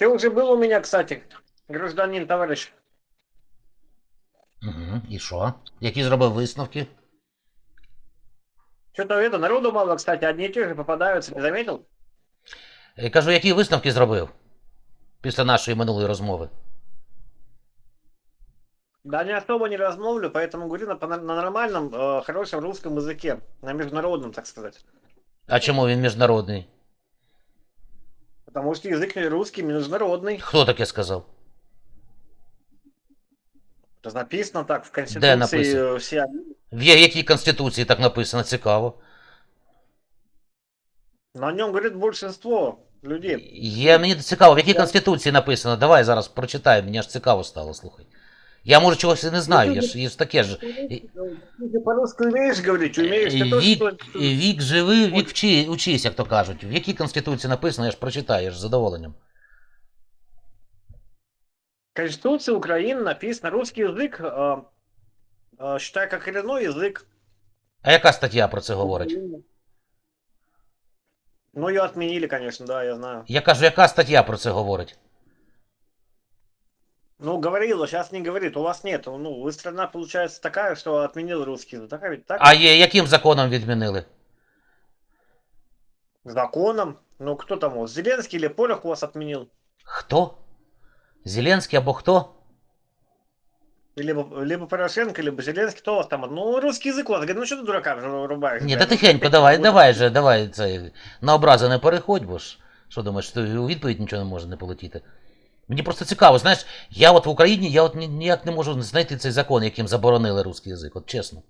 О! Ты уже был у меня, кстати, гражданин, товарищ. Угу. І що? Які зробив висновки? Что-то это, народу мало, кстати, одни и те же попадаются, не заметил? Я кажу, які висновки зробив після нашої минулої розмови? Да не особо не размовлю, поэтому говорю на, на- на нормальном, э, хорошем русском языке, на международном, так сказать. А чому він міжнародний? Потому что язык русский международный. Хто таке сказав? Это написано так в Конституции. написано? э, все. В я- якій конституції так написано, цікаво. На нем говорит большинство людей. Я, мені цікаво, в якій Я- конституції написано. Давай зараз прочитаю, мені аж цікаво стало, слухай. Я може чогось і не знаю, я ж, я ж таке ж. Ты по-русски умеешь говорить, умеешь. Ты тоже Вік, что- вік живи, вік вчи, учись, як то кажуть. В якій конституції написано, я ж прочитаю, я ж з задоволенням. В Конституции Украины написано русский язык, э, э, считай как коренной язык. А яка стаття про це говорить? Ну, ее отменили, конечно, да, я знаю. Я кажу, яка стаття про це говорить? Ну, говорила, сейчас не говорит, у вас нет. Ну, вы страна, получается, такая, что отменил русский язык. Так, ведь так? А є, яким законом відмінили? Законом. Ну, кто там, вот, Зеленский или Порох у вас отменил? Хто? Зеленський або хто? Либо, либо Порошенко, либо Зеленский, кто у вас там? Ну, русский язык у вас. Говорит, ну что ты дурака рубаешь? Ні, блядь? та тихенько, давай, давай же, давай це. На образи не переходь, бо ж. Що думаєш, що у відповідь нічого не може не полетіти. Мені просто цікаво, знаєш, я от в Україні, я от ні- ніяк не можу знайти цей закон, яким заборонили русский язик, от чесно.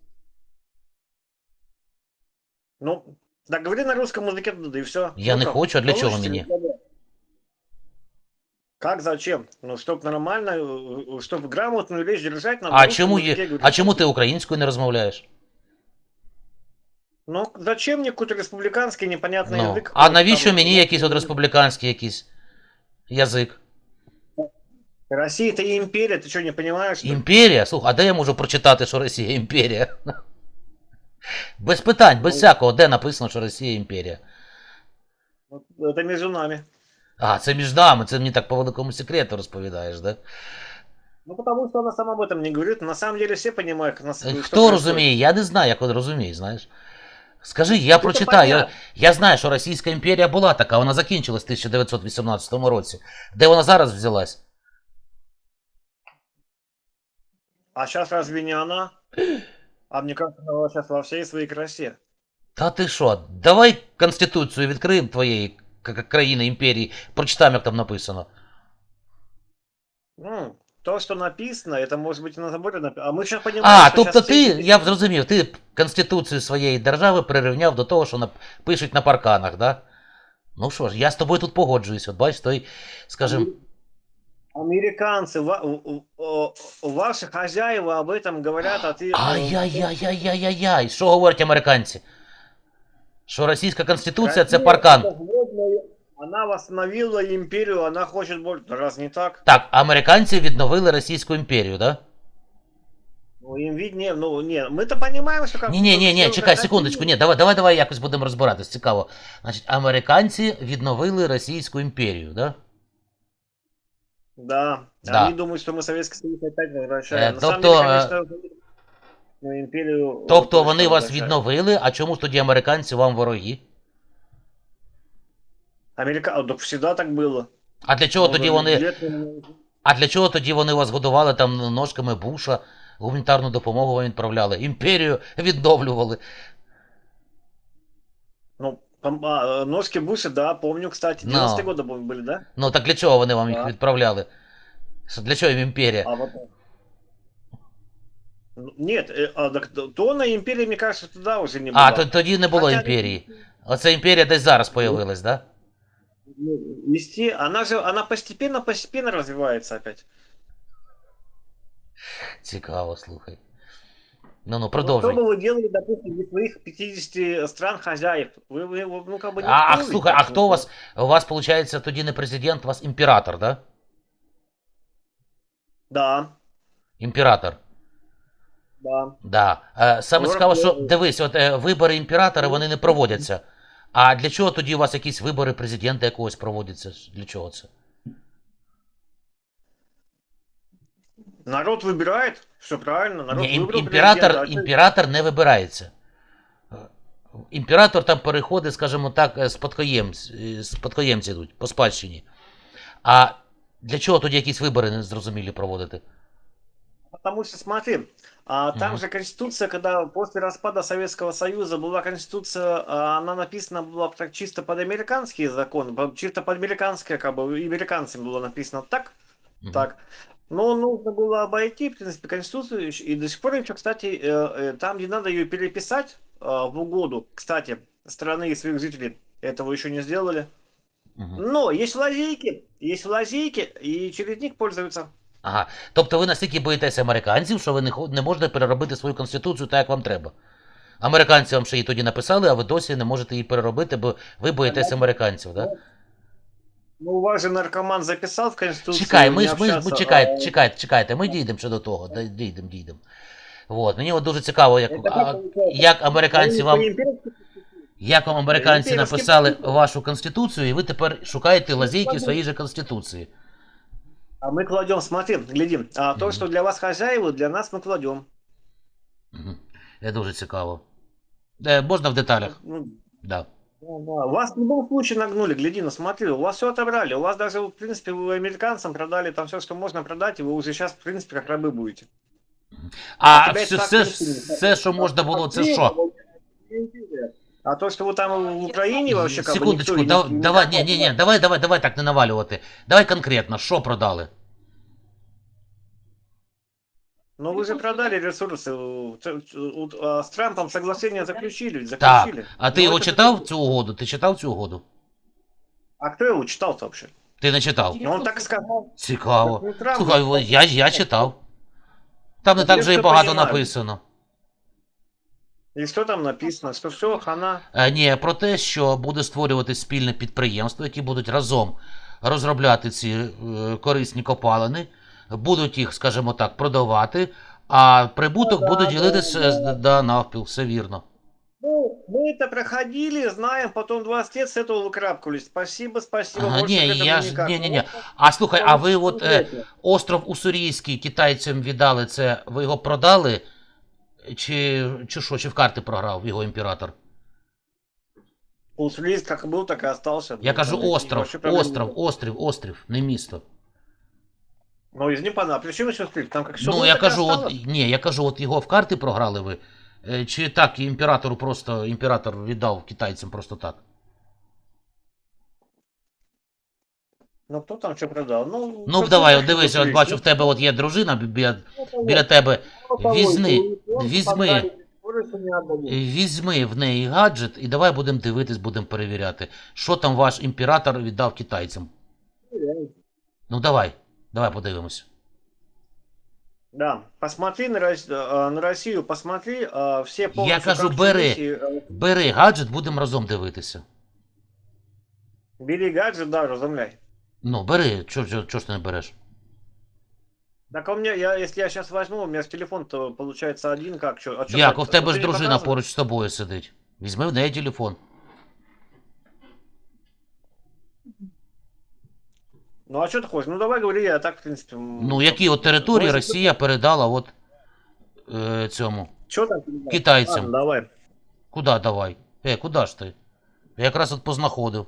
Ну, да говори на русском языке, да и все. Я не хочу, а для чого мені? Как, зачем? Ну, чтобы нормально, чтобы грамотную речь держать, надо А русском чому, языке є, говорить. а чому ти українською не розмовляєш? Ну, зачем мне какой-то республиканский непонятный Ну, язык? а Там- навіщо мені якийсь от республіканський якийсь язик? Россия это империя, ты что, не понимаешь? что ли? Імперія? Слухай, а де я можу прочитати, що Росія імперія? Без питань, без всякого, де написано, що Росія імперія. Вот Это между нами. А, це між нами, це мені так по великому секрету розповідаєш, да? Ну, потому что она сама об этом не говорит. На самом деле все понимают, как нас, Е, что Хто происходит. розуміє? Я не знаю, як він розуміє, знаєш. Скажи, я Ну, прочитаю. Я, понятно. я знаю, що Російська імперія була така, вона закінчилась в 1918 році. Де вона зараз взялась? А сейчас разве не она? А мне кажется, она сейчас во всей своей красе. Та ти що, давай Конституцію відкриємо твоєї к- к- країни імперії, прочитаємо, як там написано. Ну, то, что написано, это может быть и на заборе написано. А мы сейчас понимаем, А, что тобто щас ти, все эти- я зрозумів, ти Конституцію своєї держави прирівняв до того, що нап- пишуть на парканах, да? Ну що ж, я з тобою тут погоджуюсь. От бачиш, той, скажімо, Американцы, ва- у- у- у- ваши хозяева об этом говорят, а ты... э, Ай-яй-яй-яй-яй-яй. Що говорять американці? Що російська конституція це Россия паркан. это злобная- Она восстановила империю, она хочет больше. Да Раз не так, Так, американці відновили Російську імперію, да? ну им виднее, ну не, мы-то понимаем, что как... Ні, ні, ні, ні, всё чекай как секундочку, Россия. ні, давай, давай, давай якось будемо розбиратись, цікаво. Значить, американці відновили Російську імперію, да? Да. Да. Они думают, что мы Советский Союз опять возвращаем. Э, На самом тобто, деле, конечно, ну, империю... Тобто точно вони вас возвращаем. відновили, а чому ж тоді американці вам вороги? Америка... а, так всегда так было. А для чого Ну, тоді да, вони. лет, ну, А для чого тоді вони вас годували там ножками Буша, гуманітарну допомогу вам відправляли, імперію відновлювали. Ну, пом- а, ножки Буша, да, помню, кстати. Ну. 90-е годы бу- были, да? Ну так для чого вони вам їх Так. відправляли? Що- Для чого їм імперія? А вот... Ну, Нет, э, а, так, то- то на империи, мне кажется, туда уже не было. А, то, тоді не було Хоча- імперії. Оця імперія десь зараз появилась, да? Ну, Вести, она же, она постепенно-постепенно развивается опять. Цікаво, слухай. Ну ну Вот продовжуй. Что бы вы делали, допустим, для своих 50 стран хозяев? Вы, вы, ну, как бы не А, а вплыли слухай, а так, хто ну, у вас? У вас, виходить, тоді не президент, у вас імператор, да? Да, Імператор. да. Да. Е, саме Ну, цікаво, що рахую. дивись, от е, вибори імператора вони не проводяться. А для чого тоді у вас якісь вибори президента якогось проводяться? Для чого це? Народ выбирает, все правильно, народ Ні, ім- выбрал імператор, президента, а чё- імператор не вибирається. Е, Імператор там переходить, скажімо так, е, спадкоємці, е, спадкоємці йдуть по спадщині. А для чого тоді якісь вибори незрозумілі проводити? Потому что смотри, а, там Мгм. же Конституция, когда после распада Советского Союза была Конституция, а, она написана была так чисто под американские законы, по- чисто под американское, как бы, и американцам было написано так, Мгм. так. Но нужно было обойти, в принципе, Конституцию, и до сих пор еще, кстати, э, э, там, где надо ее переписать а, в угоду, кстати, страны и своих жителей, этого еще не сделали. Мгм. Но есть лазейки, есть лазейки, и через них пользуются. Ага. Тобто ви настільки боїтеся американців, що ви не, хо- не можете переробити свою конституцію так, як вам треба. Американці вам ще її тоді написали, а ви досі не можете її переробити, бо ви боїтеся американців, так? Ну, у вас же наркоман записал в Конституцию. Чекай, не ми ж ми, ж- ми общаться, чекайте, а- чекайте, чекайте, ми дійдемо ще до того. да- Дійдемо, дійдемо. От, мені от дуже цікаво, як, Это а, как получается? як американці Они вам. по имперской Як вам американці Імперські написали правила. вашу конституцію, і ви тепер шукаєте лазейки в своїй же конституції. А мы кладем, смотри, глядим. А то, Мгм. что для вас хозяева, для нас мы кладем. Угу. Це дуже цікаво. Е, можна в деталях? Ну, Да. да, да. Вас в любом случае нагнули, гляди, ну смотри, у вас все отобрали. У вас даже, в принципе, вы американцам продали там все, что можно продать, и вы уже сейчас, в принципе, как рабы будете. А тебе все, так все, не все, що можна було, це що? А то, что вы там в Украине вообще как бы Секундочку, никто да, не- не давай, так ні, ні, ні, давай, давай, давай так не навалювати. Давай конкретно, що продали? Ну вы же продали ресурсы. у- ц- у- а, С Трампом соглашение заключили. Так, заключили. а ти Ну, його это- читав цю угоду? Ти читав цю угоду? А кто его читал-то вообще? Ти не читав? Ну он так сказал. Цікаво. Ну, Трамп- Слухай, о, я, я читав. Там не Ну, так я вже і все багато понімаю. написано. И что там написано? Что все, хана. Е, Ні, про те, що буде створювати спільне підприємство, які будуть разом розробляти ці е, корисні копалини, будуть їх, скажімо так, продавати, а прибуток Ну, да, будуть да, ділитися да. да, да, навпіл, все вірно. Ну, мы это проходили, знаем, потом 20 лет с этого выкарабкались. Спасибо, спасибо. Ага, больше не, к этому я ж- никак. не-не-не. Ну, А слухай, а ви от е, конкретно. остров Уссурійський китайцям віддали це, ви його продали? Чи, чи що, чи в карти програв його імператор? Уссурийск как был, так и остался. Я Ну, кажу там остров, вообще проблем остров, нет. острів, острів, не місто. Ну, из Непана. Причем еще Уссурийск? Там как все Ну, я кажу, от, ні, я кажу, от його в карти програли ви. Е, Чи так імператору просто імператор віддав китайцям просто так? Ну, кто там что продал? Ну, Ну, давай, от дивися, от бачу, в тебе от є дружина бі- біля, Ну, біля тебе. ну, візьми, ну, візьми. продали, больше не отдадут. Візьми в неї гаджет і давай будемо дивитись, будемо перевіряти, що там ваш імператор віддав китайцям. Ну давай, давай подивимось. Да, посмотри на, Рос- а, на Россию, посмотри а, все полностью кажу, как бери. Тбилиси, а, Бери гаджет, будемо разом дивитися. Бери гаджет, да, разумляй. Ну, бери, чого чо, чо ж ти не береш? Так у меня, я, если я сейчас возьму, у меня с телефон-то получается один, как, что? А чё Як, так-то? в тебе Вот ж ты не дружина показываешь? поруч з тобою сидить. Візьми в неї телефон. Ну а что ты хочешь? Ну давай говори, я так, в принципе... Ну, які от території Росія передала от е, цьому. Что там? Китайцям. Ладно, давай. Куда давай? Е, куди ж ти? Я якраз от познаходив.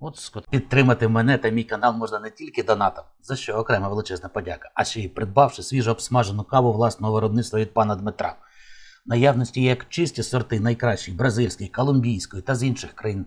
От скот. Підтримати мене та мій канал можна не тільки донатом, за що окрема величезна подяка, а ще й придбавши свіжо обсмажену каву власного виробництва від пана Дмитра. В Наявності як чисті сорти найкращих бразильської, колумбійської та з інших країн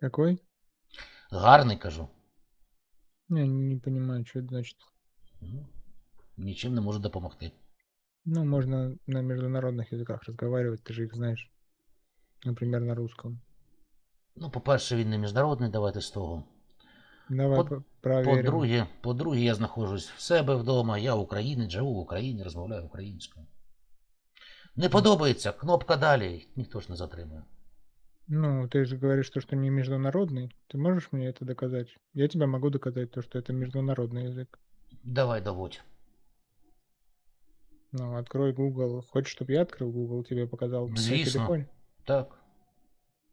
Какой? Гарний кажу. Я не понимаю, что это значит. Ну, Нічим не можу допомогти. Ну, можно на международных языках разговаривать, ты же их знаешь. например, на русском? Ну, по-перше, він не міжнародний, давайте з того. Давай По- по- проверим. По-друге, по-друге, я знаходжусь в себе вдома, я українець, живу в Україні, розмовляю українською. Не подобається, кнопка далі, ніхто ж не затримує. Ну, ты же говоришь, то, что не международный. Ты можешь мне это доказать? Я тебе могу доказать то, что это международный язык. Давай доводь. Ну, открой Google. Хочешь, чтобы я открыл Google, тебе показал на Звісно. телефоне? Так.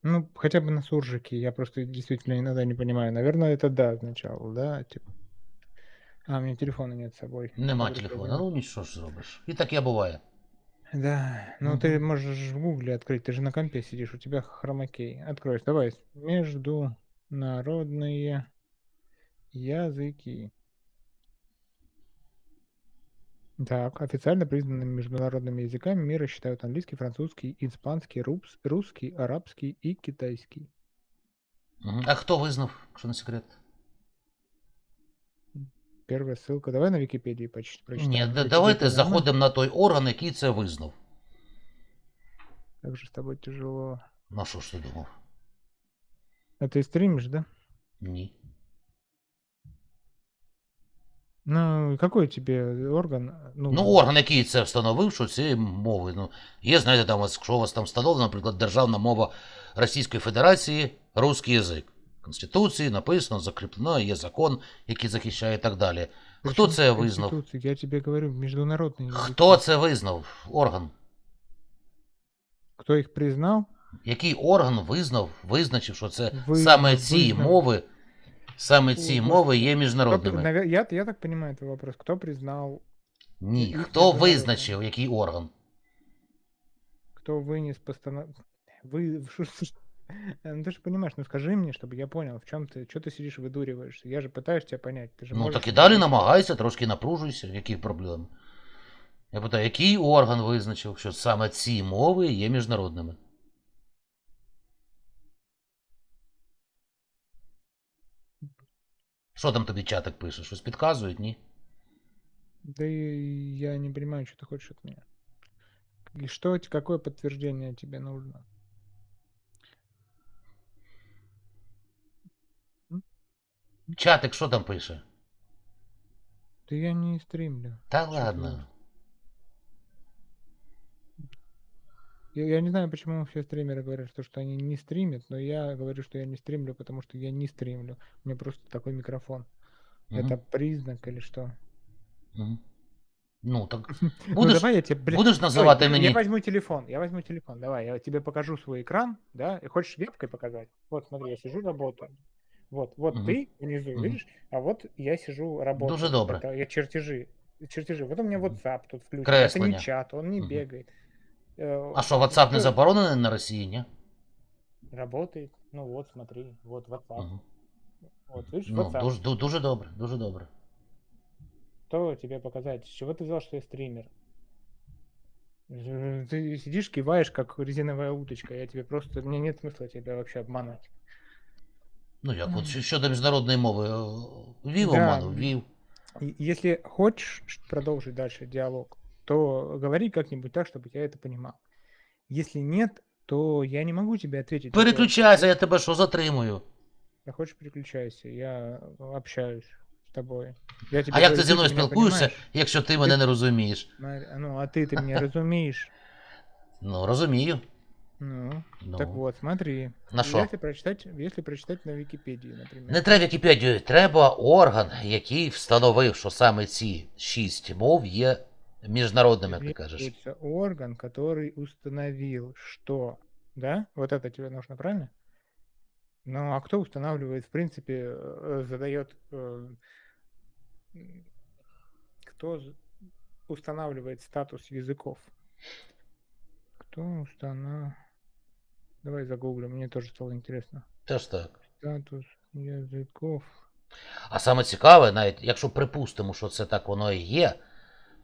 Ну, хотя бы на суржике. Я просто действительно иногда не понимаю. Наверное, это да означало, да? Типа. А, у меня телефона нет с собой. Нема Говорю, телефона. проблема. Ну нічого ж зробиш. І таке буває. Да, ну ты Мгм. можешь в Гугле открыть, ты же на компе сидишь, у тебя хромакей. Откроешь, давай. Международные языки. Так, официально признанными международными языками мира считают английский, французский, испанский, рус- русский, арабский и китайский. А хто визнав, якщо не секрет? Первая ссылка. Давай на Википедии поч- прочитаем. Ні, да- Википедия давайте нормально? заходимо на той орган, який це визнав. Как же с тобой тяжело. Ну що ж ти думав? А ты стримишь, да? Ні. Ну, какой тебе орган? Ну, Ну, орган, який це встановив, що цієї мови. Ну, є, знаєте, там, ось, якщо у вас там встановлено, наприклад, державна мова Російської Федерації, русський язик. В Конституції написано, закріплено, є закон, який захищає і так далі. Хто Причем це в визнав? Конституции? Я тебе говорю, международные языки. Хто це визнав? Орган. Кто их признал? Який орган визнав, визначив, що це Ви- саме ці визнав. мови, саме ці О, мови є Кто при- міжнародними? навер- я, я так понимаю твой вопрос. Кто признал, Ні. їх Хто міжнародними? визначив, який орган? кто вынес постановление? Вы... Ну ты же понимаешь, ну скажи мне, чтобы я понял, в чем ты, что ты сидишь выдуриваешься. Я же пытаюсь тебя понять. Ты же Ну можешь так і мне далі объяснить. намагайся, трошки напружуйся, які проблеми. Я питаю, який орган визначив, що саме ці мови є міжнародними? Що там тобі чатик пише? Щось підказують, ні? Да и я не понимаю, что ты хочешь от меня. И что, те- какое подтверждение тебе нужно? Чатик що там пише? Да я не стримлю. Та ти ладно. Я, я не знаю, почему все стримеры говорят, что, что они не стримят, но я говорю, что я не стримлю, потому что я не стримлю. У меня просто такой микрофон. Мгм, Это признак или что? мгм. Ну, так ну будеш, давай я тебе, блин, будеш називати я- мені. Я возьму телефон, я возьму телефон. Давай, я тебе покажу свой экран, да? И хочешь вебкой показать? Вот, смотри, я сижу, работаю. Вот, вот Мгм. ты внизу, Мгм. видишь? А вот я сижу, работаю. Дуже добре. Это я чертежи. Чертежи. Вот у меня Мгм. WhatsApp тут включен. Это Креслення. не чат, он не Мгм. бегает. Э, А що, WhatsApp не ну, заборонений на Росії, ні? Работает. Ну вот, смотри, вот WhatsApp. Мгм. Вот, видишь, Ну, WhatsApp. дуже, ду- дуже добре, дуже добре. Что тебе показать? С чего ты взял, что я стример? Э, Ты сидишь, киваешь, как резиновая уточка. Я тебе просто... Мне нет смысла тебя вообще обманывать. Ну як, от Мгм. щ- щодо міжнародної мови, е, вів Да. оману, вів. И Если хочешь ш- продолжить дальше диалог, то говори как-нибудь так, чтобы я это понимал. Если нет, то я не могу тебе ответить. на твой Переключайся, я тебе що затримую. вопрос. Да хочешь, переключайся. Я общаюсь с тобой. Я тебе А як говорю, ти зі ты мною меня спілкуєшся, понимаешь? якщо ти мене не розумієш? Марь- Ну, а ты, ты меня разумеешь. Ну, розумію. Ну, Ну. так вот, смотри. На що? Если прочитать, если прочитать на Википедии, например. Не треба Вікіпедію, треба орган, який встановив, що саме ці шість мов є міжнародними, як ти кажеш. Требуется орган, который установил, что... Да? Вот это тебе нужно, правильно? Ну, а кто устанавливает, в принципе, э, задает... э, м, Кто з- устанавливает статус языков? Кто устанавливает... Давай загуглим, мне тоже стало интересно. Теж так. Статус языков. А саме цікаве, навіть якщо припустимо, що це так воно і є,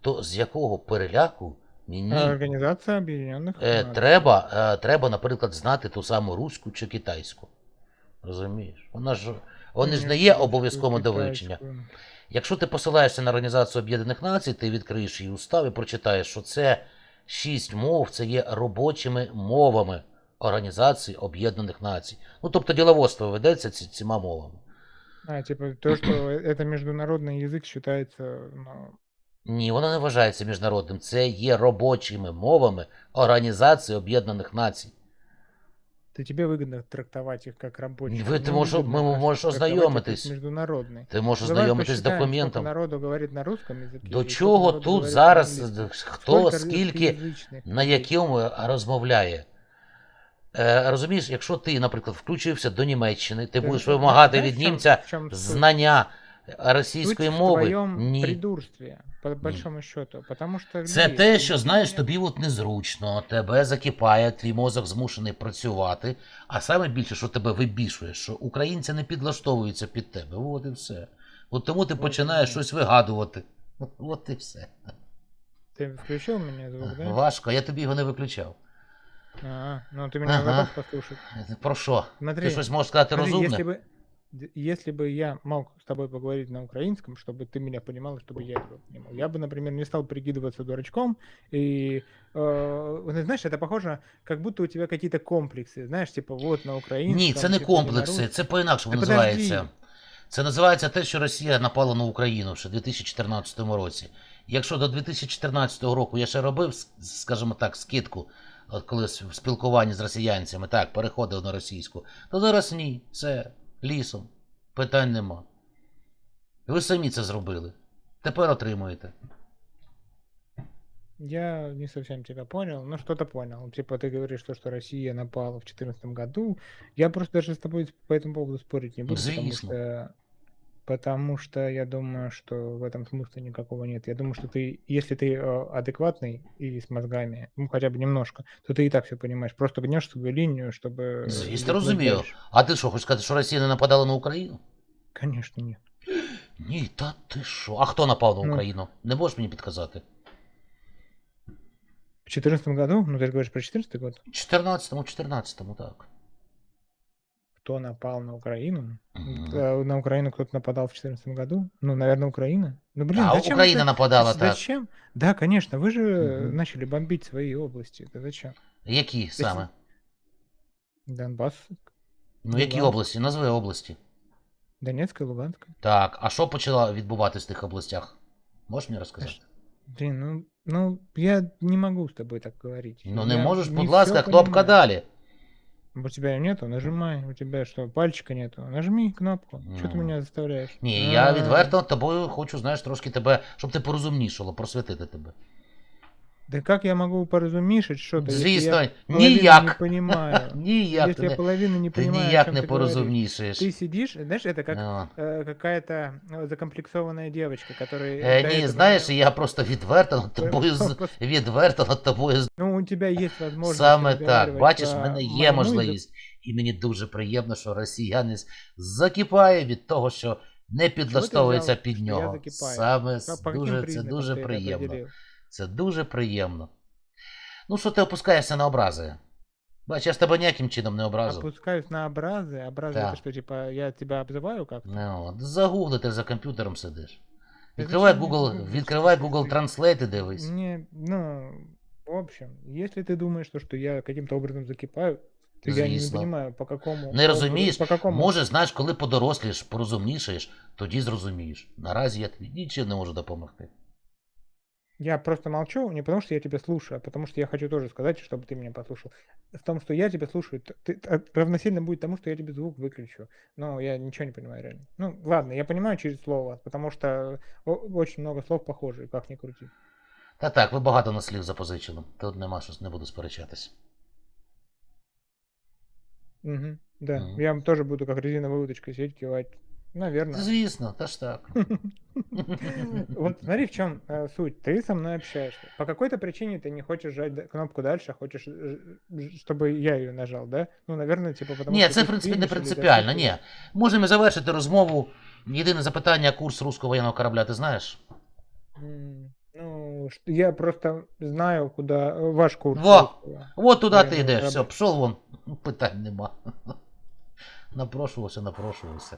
то з якого переляку мені Организация Объединенных е, Наций. треба, е, треба, наприклад, знати ту саму руську чи китайську. Розумієш? Вона ж вони ж не є Конечно, обов'язково до вивчення. китайскую. Якщо ти посилаєшся на Організацію Об'єднаних Націй, ти відкриєш її устав і прочитаєш, що це шість мов, це є робочими мовами Організації Об'єднаних Націй. Ну, тобто діловодство ведеться ці, цими мовами. А, типа, то, что это международный язык считается, ну, Ні, воно не вважається міжнародним. Це є робочими мовами Організації Об'єднаних Націй. то тебе выгодно трактовать их как рабочие. Вы- ты Мне можешь- выгодно, мы кажется, можешь трактовать их ознайомитись. как Международный. Ти можеш Давай знайомитись з посчитаем, сколько документом. народу говорит на русском языке. До и сколько чого народу тут говорит зараз на английском. хто Сколько скільки русскоязычных на людей? якому розмовляє? Е, розумієш, якщо ти, наприклад, включився до Німеччини, ти Да, будеш да, вимагати знаешь, від в чём- німця в чём суть? знання Суть російської в мови. твоем Ні. придурстве, по большому счету. Потому что Це людей- те, що знаєш, людей тобі от незручно, тебе закипає, твій мозок змушений працювати. А саме більше, що тебе вибішує, що українці не підлаштовуються під тебе. От і все. От тому ти От починаєш ні. щось вигадувати. От і все. Ты включил меня звук, да? Важко, я тобі його не виключав. А, ну ты меня Ага. готов послушать. Про що? Смотри, Ти щось можеш сказати смотри, розумне? если бы, д- если бы я мог с тобой поговорить на украинском, чтобы ты меня понимал, чтобы я тебя понимал, я бы, например, не стал прикидываться дурачком. И, э, ну, знаешь, это похоже, как будто у тебя какие-то комплексы, знаешь, типа вот на украинском. Ні, це не типа, или на комплекси, русском. це по-інакшому Та називається. подожди. Це називається те, що Росія напала на Україну ще в 2014 році. Якщо до 2014 року я ще робив, с- скажімо так, скидку, от коли в спілкуванні з росіянцями, так, переходив на російську, то зараз ні, все, лісом, питань нема. Ви самі це зробили. Тепер отримуєте. Я не совсем тебя понял, но что-то понял. Типа ты говоришь, то, что Россия напала в 2014 году. Я просто даже с тобой по этому поводу спорить не буду, потому что, потому что я думаю, что в этом смысла никакого нет. Я думаю, что ты, если ты э, адекватный и с мозгами, ну хотя бы немножко, то ты и так все понимаешь. Просто гнешь свою линию, чтобы... Звісно, двигаться розумію. дальше. А ти що, хочеш сказати, що Росія не нападала на Україну? Конечно, нет. Ні, та ти що? А хто напав на Ну. Україну? Не можеш мені підказати? В 2014 году, ну ты же говоришь про 2014 год, 14-му, 14-му, так. кто напал на Украину? Мгм. Э, На Украину кто-то нападал в 2014 году? Ну, наверное, Украина. Ну, блин, а зачем Україна это- нападала так. Зачем? Да, конечно, вы же Мгм. начали бомбить свои области. Это зачем? Які саме? Донбасс, Ну, які Луганськ. області? Назви області. Донецкая, Луганская. Так, а що почало відбуватись в тих областях? Можеш мені розказати? Блин, ну, ну, я не могу с тобой так говорить. Ну не Я можеш, не будь всё ласка, кнопка понимаю. далі. У тебя нету, нажимай. У тебя что, пальчика нету? Нажми кнопку. Что ты Ну. меня заставляешь? Ні, я відверто тобою хочу, знаєш, трошки тебе, щоб ти порозумнішало, просвітити тебе. Да как я могу поразумишить что-то, если Звісно, я половину не ніяк. понимаю? Ніяк Если ти, я не, половину не ти понимаю, о ніяк чём не ты говоришь. порозумнішаєш. Ты сидишь, знаешь, это как Ну. э, какая-то э, закомплексованная девочка, которая... Е, до ні, этого знаєш, не- я просто відверто над тобою з- відверто над тобою з- Ну, у тебя есть возможность саме так. разговаривать Бачиш, в по мене є моему можливість, і мені дуже приємно, що росіянин закипає від того, що не підлаштовується взяв, під що я нього. закипаю? Саме языку. с- По каким дуже, це признакам дуже ты это приємно. определил? Це дуже приємно. Ну, що ти опускаєшся на образи? Бач, я ж тебе ніяким чином не образив. Опускаюсь на образы. Образы Да. это что, типа, я тебя обзываю как-то? Ну, от загугли, ти за комп'ютером сидиш. Та Відкривай зачем мені Google, загуглити? відкривай Google Translate і дивись. Не, ну, в общем, если ты думаешь, то, что я каким-то образом закипаю, то я не Звісно. понимаю, по какому... Не образу- розумієш? По какому... Може, знаєш, коли подорослієш, порозумнішаєш, тоді зрозумієш. Наразі я тобі нічим не можу допомогти. Я просто молчу не потому, что я тебя слушаю, а потому что я хочу тоже сказать, чтобы ты меня послушал. В том, что я тебя слушаю, ты, равносильно будет тому, что я тебе звук выключу. Но я ничего не понимаю реально. Ну, ладно, я понимаю через слово, потому что о- очень много слов похожих, как ни крути. Та так, ви багато на слів запозичили. Тут нема щось, не буду сперечатись. Мгм, да, Мгм. я тоже буду как резиновая удочка сидеть, кивать. Наверное. Звісно, та ж так. Вот смотри, в чем суть. Ты со мной общаешься. По какой-то причине ты не хочешь жать д- кнопку дальше, а хочешь, ж- ж- чтобы я ее нажал, да? Ну, наверное, типа потому Ні, что це ты в принципі не стримишь или принципіально, записываешь. ні. Можемо завершити розмову. Єдине запитання, курс руського воєнного корабля, ти знаєш? М, Ну, ш- я просто знаю, куда э, ваш курс. Во! русского. От туди ти Воєнного йдеш, корабля. все, пішов вон. Питань нема. Напрошувався, напрошувався.